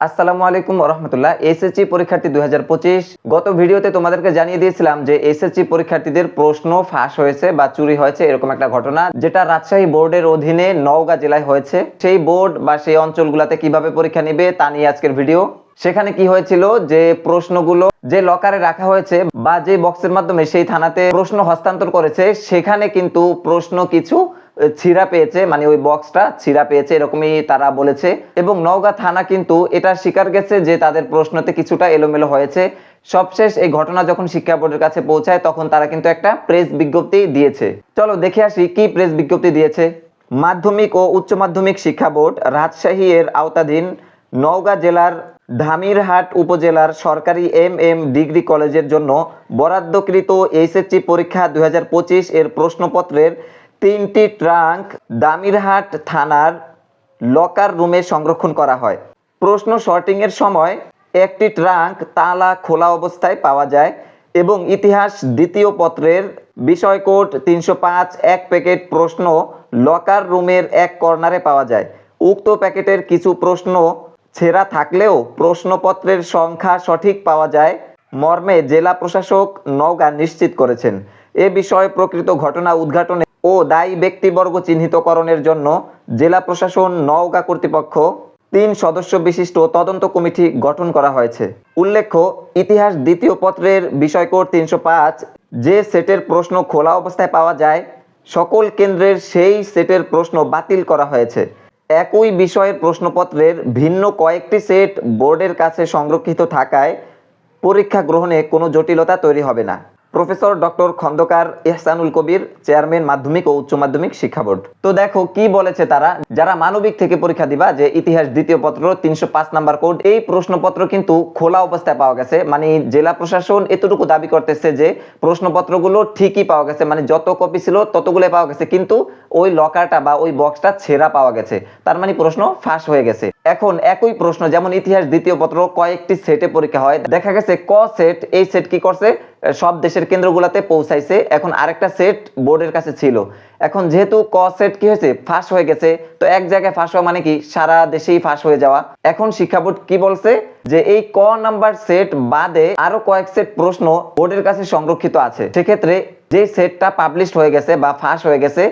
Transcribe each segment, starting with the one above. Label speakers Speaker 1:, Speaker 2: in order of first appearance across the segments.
Speaker 1: আসসালামু আলাইকুম রহমতুল্লাহ এসএসসি পরীক্ষার্থী দুই গত ভিডিওতে তোমাদেরকে জানিয়ে দিয়েছিলাম যে এসএসসি পরীক্ষার্থীদের প্রশ্ন ফাঁস হয়েছে বা চুরি হয়েছে এরকম একটা ঘটনা, যেটা রাজশাহী বোর্ডের অধীনে নওগাঁ জেলায় হয়েছে। সেই বোর্ড বা সেই অঞ্চলগুলোতে কীভাবে পরীক্ষা নেবে তা নিয়ে আজকের ভিডিও। সেখানে কি হয়েছিল যে প্রশ্নগুলো যে লকারে রাখা হয়েছে বা যে বক্সের মাধ্যমে সেই থানাতে প্রশ্ন হস্তান্তর করেছে, সেখানে কিন্তু প্রশ্ন কিছু ছিঁড়া পেয়েছে মানে ওই বক্সটা ছিঁড়া পেয়েছে, এরকমই তারা বলেছে। এবং নওগাঁ থানা কিন্তু এটা স্বীকার গেছে যে তাদের প্রশ্নতে কিছুটা এলোমেলো হয়েছে। সবশেষ এই ঘটনা যখন শিক্ষা বোর্ডের কাছে পৌঁছায়, তখন তারা কিন্তু একটা প্রেস বিজ্ঞপ্তি দিয়েছে। চলো দেখে আসি কি প্রেস বিজ্ঞপ্তি দিয়েছে। মাধ্যমিক ও উচ্চ মাধ্যমিক শিক্ষা বোর্ড রাজশাহী এর আওতাধীন নওগাঁ জেলার ধামিরহাট উপজেলার সরকারি এম এম ডিগ্রি কলেজের জন্য বরাদ্দকৃত এইচএসসি পরীক্ষা দুই হাজার পঁচিশ এর প্রশ্নপত্রের তিনটি ট্রাঙ্ক দামিরহাট থানার লকার রুমে সংরক্ষণ করা হয়। প্রশ্ন শর্টিংয়ের সময় একটি ট্রাঙ্ক তালা খোলা অবস্থায় পাওয়া যায় এবং ইতিহাস দ্বিতীয় পত্রের বিষয় কোড তিনশো পাঁচ, এক প্যাকেট প্রশ্ন লকার রুমের এক কর্নারে পাওয়া যায়। উক্ত প্যাকেটের কিছু প্রশ্ন ছেঁড়া থাকলেও প্রশ্নপত্রের সংখ্যা সঠিক পাওয়া যায় মর্মে জেলা প্রশাসক নওগাঁ নিশ্চিত করেছেন। এ বিষয়ে প্রকৃত ঘটনা উদ্ঘাটনে ও দায়ী ব্যক্তিবর্গ চিহ্নিতকরণের জন্য জেলা প্রশাসন, নওগাঁ কর্তৃপক্ষ, তিন সদস্য বিশিষ্ট তদন্ত কমিটি গঠন করা হয়েছে। উল্লেখ্য, ইতিহাস দ্বিতীয় পত্রের বিষয় কোড তিনশো পাঁচ, যে সেটের প্রশ্ন খোলা অবস্থায় পাওয়া যায়, সকল কেন্দ্রের সেই সেটের প্রশ্ন বাতিল করা হয়েছে। একই বিষয়ের প্রশ্নপত্রের ভিন্ন কয়েকটি সেট বোর্ডের কাছে সংরক্ষিত থাকায় পরীক্ষা গ্রহণে কোনো জটিলতা তৈরি হবে না। Professor doctor Khandakar Ihsanul Kabir, chairman মাধ্যমিক ও উচ্চ মাধ্যমিক শিক্ষা বোর্ড। তো দেখো, কি বলেছে তারা? যারা মানবিক থেকে পরীক্ষা দিবা, যে ইতিহাস দ্বিতীয় পত্র, তিনশো পাঁচ নাম্বার কোড, এই প্রশ্নপত্র কিন্তু খোলা অবস্থায় পাওয়া গেছে। মানে জেলা প্রশাসন এতটুকু দাবি করতেছে যে প্রশ্নপত্রগুলো ঠিকই পাওয়া গেছে। মানে যত কপি ছিল ততগুলো পাওয়া গেছে। কিন্তু ওই লকারটা বা ওই বক্সটা ছেঁড়া পাওয়া গেছে। তার মানে প্রশ্ন ফাঁস হয়ে গেছে। এখন একই প্রশ্ন, যেমন ইতিহাস দ্বিতীয় পত্র কয়েকটি সেটে পরীক্ষা হয়। দেখা গেছে ক সেট এই সেট কি করছে? সব দেশের কেন্দ্রগুলোতে পৌঁছাইছে। এখন আরেকটা সেট বোর্ডের কাছে ছিল। এখন যেহেতু ক সেট কি হয়েছে? ফাঁস হয়ে গেছে। তো এক জায়গায় ফাঁস হওয়া মানে কি? সারা দেশেই ফাঁস হয়ে যাওয়া। এখন শিক্ষা বোর্ড কি বলছে? যে এই ক নাম্বার সেট বাদে আরও কয়েক সেট প্রশ্ন বোর্ডের কাছে সংরক্ষিত আছে। সেক্ষেত্রে যে সেটটা পাবলিশ হয়ে গেছে বা ফাঁস হয়ে গেছে,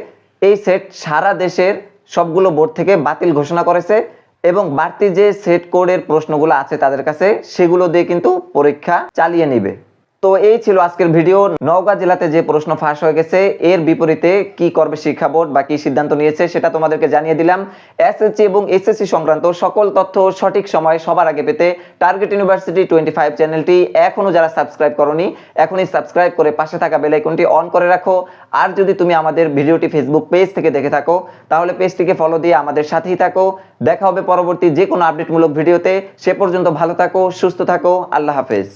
Speaker 1: এই সেট সারা দেশের সবগুলো বোর্ড থেকে বাতিল ঘোষণা করেছে। এবং বাড়তি যে সেট কোডের প্রশ্নগুলো আছে তাদের কাছে, সেগুলো দিয়ে কিন্তু পরীক্ষা চালিয়ে নিবে। তো এই ছিল আজকের ভিডিও। নওগাঁ জেলাতে যে প্রশ্ন ফাঁস হয়ে গেছে, এর বিপরীতে কি করবে শিক্ষা বোর্ড বা কি সিদ্ধান্ত নিয়েছে সেটা তোমাদেরকে জানিয়ে দিলাম। এসএসসি এবং এসএসসি সংক্রান্ত সকল তথ্য সঠিক সময় সবার আগে পেতে টার্গেট ইউনিভার্সিটি টোয়েন্টি ফাইভ চ্যানেলটি এখনও যারা সাবস্ক্রাইব করনি, এখনই সাবস্ক্রাইব করে পাশে থাকা বেল আইকনটি অন করে রাখো। আর যদি তুমি আমাদের ভিডিওটি ফেসবুক পেজ থেকে দেখে থাকো, তাহলে পেজটিকে ফলো দিয়ে আমাদের সাথেই থাকো। দেখা হবে পরবর্তী যে কোনো আপডেটমূলক ভিডিওতে। সে পর্যন্ত ভালো থাকো, সুস্থ থাকো, আল্লাহ হাফেজ।